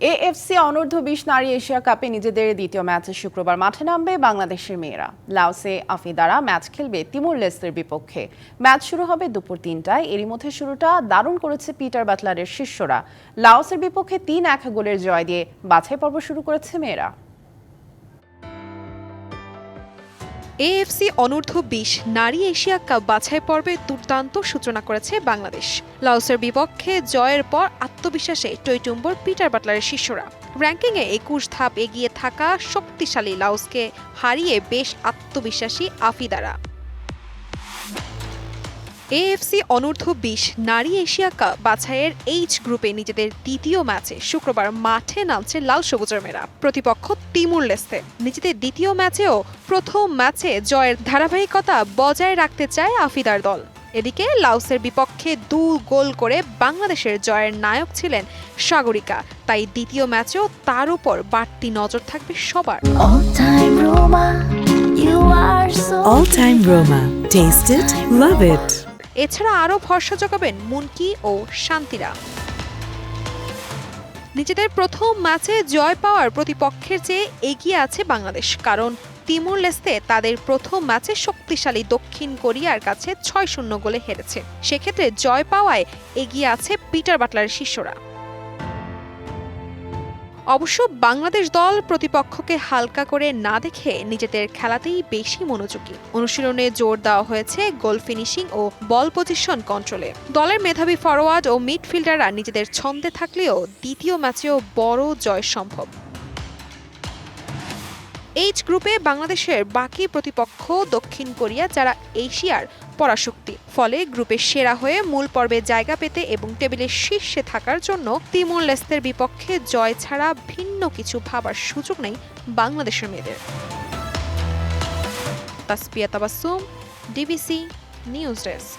AFC অনূর্ধ্ব বিশ নারী এশিয়া কাপে নিজেদের দ্বিতীয় ম্যাচে শুক্রবার মাঠে নামবে বাংলাদেশের মেয়েরা। লাওসে আফিদারা ম্যাচ খেলবে তিমুর লেসের বিপক্ষে। ম্যাচ শুরু হবে দুপুর তিনটায়। এরই মধ্যে শুরুটা দারুণ করেছে পিটার বাটলারের শিষ্যরা। লাওসের বিপক্ষে তিন এক গোলের জয় দিয়ে বাছাই পর্ব শুরু করেছে মেয়েরা। এএফসি অনূর্ধ্ব বিশ নারী এশিয়া কাপ বাছাই পর্বে দুর্দান্ত সূচনা করেছে বাংলাদেশ। লাউসের বিপক্ষে জয়ের পর আত্মবিশ্বাসে টইটুম্বর পিটার বাটলারের শিষ্যরা। র্যাঙ্কিংয়ে একুশ ধাপ এগিয়ে থাকা শক্তিশালী লাউসকে হারিয়ে বেশ আত্মবিশ্বাসী আফিদারা। এএফসি অনূর্ধ্ব বিশ নারী এশিয়া কাপ বাছাইয়ের এইচ গ্রুপে নিজেদের দ্বিতীয় ম্যাচে শুক্রবার মাঠে নামছে লাল সবুজের মেয়েরা প্রতিপক্ষ তিমুর লেস্তে নিজেদের দ্বিতীয় ম্যাচেও প্রথম ম্যাচে জয়ের ধারাবাহিকতা বজায় রাখতে চায় আফিদার দল এদিকে লাওসের বিপক্ষে দু গোল করে বাংলাদেশের জয়ের নায়ক ছিলেন সাগরিকা তাই দ্বিতীয় ম্যাচেও তার উপর বাড়তি নজর থাকবে সবার All time Roma, you are so All Time Roma. Taste it, love it. এছাড়া আরও ভরসা জোগাবেন মুনকি ও শান্তিরা। নিজেদের প্রথম ম্যাচে জয় পাওয়ার প্রতিপক্ষের চেয়ে এগিয়ে আছে বাংলাদেশ, কারণ তিমুর লেস্তে তাদের প্রথম ম্যাচে শক্তিশালী দক্ষিণ কোরিয়ার কাছে ছয় শূন্য গোলে হেরেছে। সেক্ষেত্রে জয় পাওয়ায় এগিয়ে আছে পিটার বাটলারের শিষ্যরা। অবশ্য বাংলাদেশ দল প্রতিপক্ষকে হালকা করে না দেখে নিজেদের খেলাতেই বেশি মনোযোগী। অনুশীলনে জোর দেওয়া হয়েছে গোল ফিনিশিং ও বল পজিশন কন্ট্রোলে। দলের মেধাবী ফরোয়ার্ড ও মিডফিল্ডাররা নিজেদের ছন্দে থাকলেও দ্বিতীয় ম্যাচেও বড় জয় সম্ভব। এইচ গ্রুপে বাংলাদেশের বাকি প্রতিপক্ষ দক্ষিণ কোরিয়া, যারা এশিয়ার পরাশক্তি। ফলে গ্রুপের সেরা হয়ে মূল পর্বে জায়গা পেতে এবং টেবিলের শীর্ষে থাকার জন্য তিমুর লেস্তের বিপক্ষে জয় ছাড়া ভিন্ন কিছু ভাবার সুযোগ নেই বাংলাদেশের মেয়েদের। Taspia Tabassum DBC news desk.